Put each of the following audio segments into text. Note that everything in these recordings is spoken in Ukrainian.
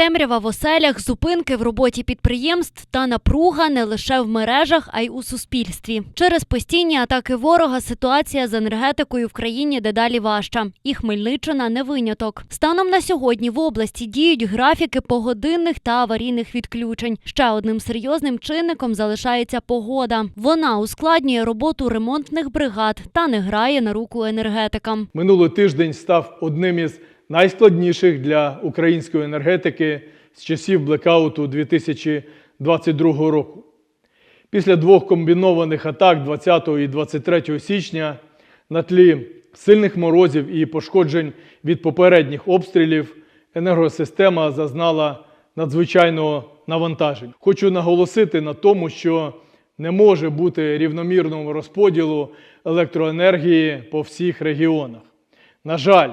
Темрява в оселях, зупинки в роботі підприємств та напруга не лише в мережах, а й у суспільстві. Через постійні атаки ворога ситуація з енергетикою в країні дедалі важча. І Хмельниччина не виняток. Станом на сьогодні в області діють графіки погодинних та аварійних відключень. Ще одним серйозним чинником залишається погода. Вона ускладнює роботу ремонтних бригад та не грає на руку енергетикам. Минулий тиждень став одним із найскладніших для української енергетики з часів блекауту 2022 року. Після двох комбінованих атак 20 і 23 січня на тлі сильних морозів і пошкоджень від попередніх обстрілів енергосистема зазнала надзвичайного навантаження. Хочу наголосити на тому, що не може бути рівномірного розподілу електроенергії по всіх регіонах. На жаль,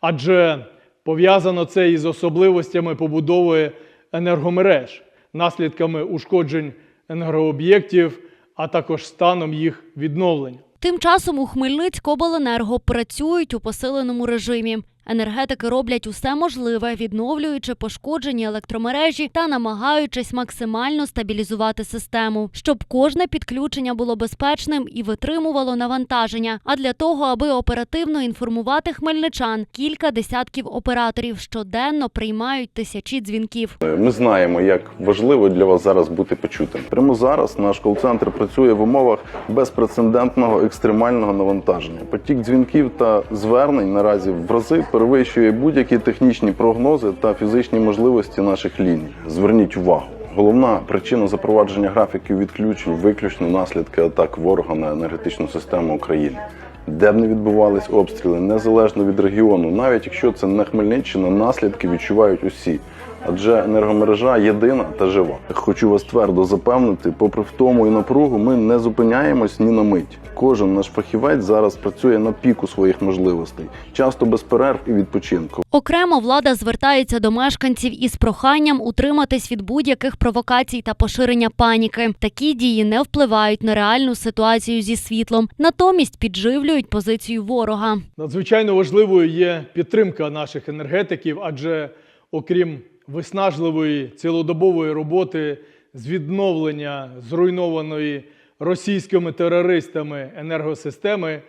адже пов'язано це із особливостями побудови енергомереж, наслідками ушкоджень енергооб'єктів, а також станом їх відновлення. Тим часом у Хмельницькобленерго працюють у посиленому режимі. Енергетики роблять усе можливе, відновлюючи пошкоджені електромережі та намагаючись максимально стабілізувати систему, щоб кожне підключення було безпечним і витримувало навантаження. А для того, аби оперативно інформувати хмельничан, кілька десятків операторів щоденно приймають тисячі дзвінків. Ми знаємо, як важливо для вас зараз бути почутим. Прямо зараз наш кол-центр працює в умовах безпрецедентного екстремального навантаження. Потік дзвінків та звернень наразі в рази перевищує будь-які технічні прогнози та фізичні можливості наших ліній. Зверніть увагу. Головна причина запровадження графіків відключень виключно наслідки атак ворога на енергетичну систему України. Де б не відбувались обстріли, незалежно від регіону, навіть якщо це не Хмельниччина, наслідки відчувають усі. Адже енергомережа єдина та жива. Хочу вас твердо запевнити, попри втому і напругу, ми не зупиняємось ні на мить. Кожен наш фахівець зараз працює на піку своїх можливостей, часто без перерв і відпочинку. Окремо влада звертається до мешканців із проханням утриматись від будь-яких провокацій та поширення паніки. Такі дії не впливають на реальну ситуацію зі світлом, натомість підживлюють позицію ворога. Надзвичайно важливою є підтримка наших енергетиків, адже окрім виснажливої цілодобової роботи з відновлення зруйнованої російськими терористами енергосистеми,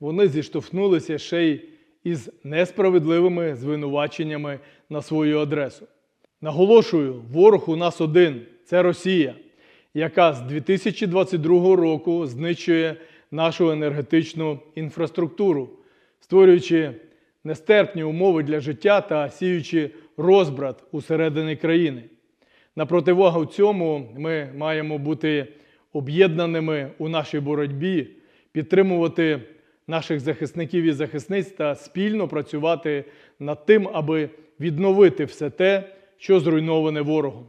вони зіштовхнулися ще й із несправедливими звинуваченнями на свою адресу. Наголошую, ворог у нас один це Росія, яка з 2022 року знищує нашу енергетичну інфраструктуру, створюючи нестерпні умови для життя та сіючи розбрат усередині країни. На противагу цьому ми маємо бути об'єднаними у нашій боротьбі, підтримувати наших захисників і захисниць та спільно працювати над тим, аби відновити все те, що зруйноване ворогом.